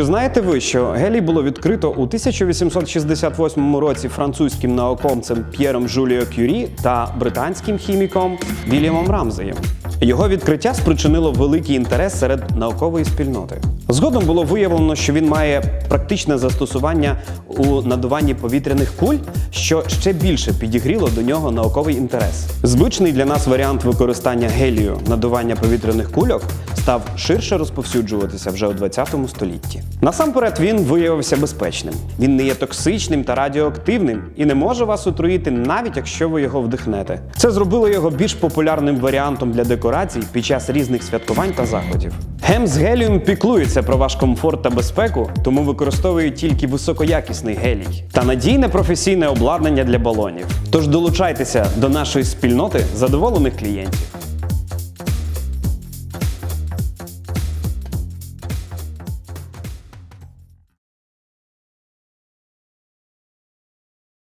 Чи знаєте ви, що гелій було відкрито у 1868 році французьким наукомцем П'єром Жуліо Кюрі та британським хіміком Вільямом Рамзеєм? Його відкриття спричинило великий інтерес серед наукової спільноти. Згодом було виявлено, що він має практичне застосування у надуванні повітряних куль, що ще більше підігріло до нього науковий інтерес. Звичний для нас варіант використання гелію надування повітряних кульок став ширше розповсюджуватися вже у 20 столітті. Насамперед він виявився безпечним. Він не є токсичним та радіоактивним і не може вас отруїти, навіть якщо ви його вдихнете. Це зробило його більш популярним варіантом для декорацій під час різних святкувань та заходів. Гем з гелієм піклується про ваш комфорт та безпеку, тому використовує тільки високоякісний гелій та надійне професійне обладнання для балонів. Тож долучайтеся до нашої спільноти задоволених клієнтів.